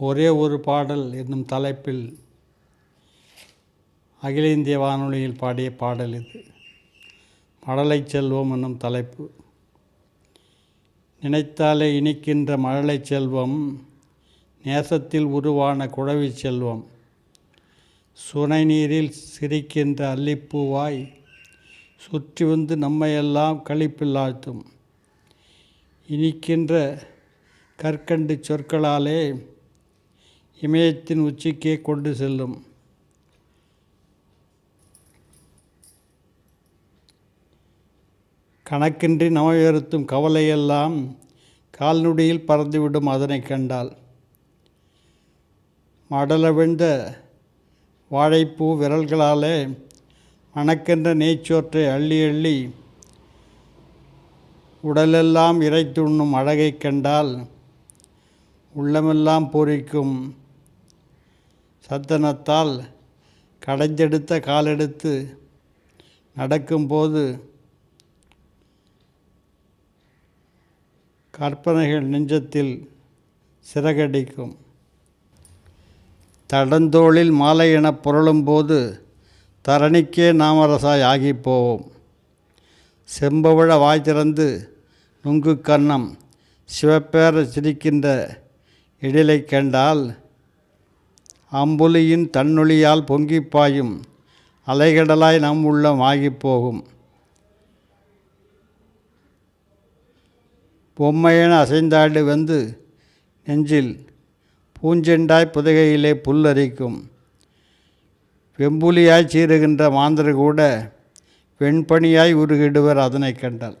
ஒரே ஒரு பாடல் என்னும் தலைப்பில் அகில இந்திய வானொலியில் பாடிய பாடல் இது. மழலை செல்வம் என்னும் தலைப்பு. நினைத்தாலே இனிக்கின்ற மழலை செல்வம் நேசத்தில் உருவான குழவி செல்வம். சுனை நீரில் சிரிக்கின்ற அல்லிப்பூவாய் சுற்றி வந்து நம்மையெல்லாம் களிப்பில் ஆழ்த்தும். இனிக்கின்ற கற்கண்டு சொற்களாலே இமயத்தின் உச்சிக்கே கொண்டு செல்லும். கணக்கின்றி நமையுறுத்தும் கவலையெல்லாம் கால்நொடியில் பறந்துவிடும் அதனை கண்டால் மடலவிழ்ந்த வாழைப்பூ விரல்களாலே மணக்கின்ற நெய்ச்சோற்றை அள்ளி அள்ளி உடலெல்லாம் இறைத்துண்ணும் அழகைக் கண்டால் உள்ளமெல்லாம் பூரிக்கும் சத்தனத்தால் கடைஞ்செடுத்த காலெடுத்து நடக்கும்போது கற்பனைகள் நெஞ்சத்தில் சிறகடிக்கும். தடந்தோளில் மாலை எனப் புரளும்போது தரணிக்கே நாமரசாய் ஆகிப் போவோம் செம்பவிழ வாய் திறந்து நுங்கு கன்னம் சிவப்பேர சிரிக்கின்ற எழிலைக் கண்டால் அம்புலியின் தன்னொழியால் பொங்கிப் பாயும் அலைகடலாய் நம் உள்ளம் ஆகிப்போகும் பொம்மையென அசைந்தாடு வந்து நெஞ்சில் பூஞ்செண்டாய் புதகையிலே புல்லரிக்கும். வெம்புலியாய் சீறுகின்ற மாந்தர் கூட வெண்பனியாய் உருகிடுவர் அதனை கண்டால்.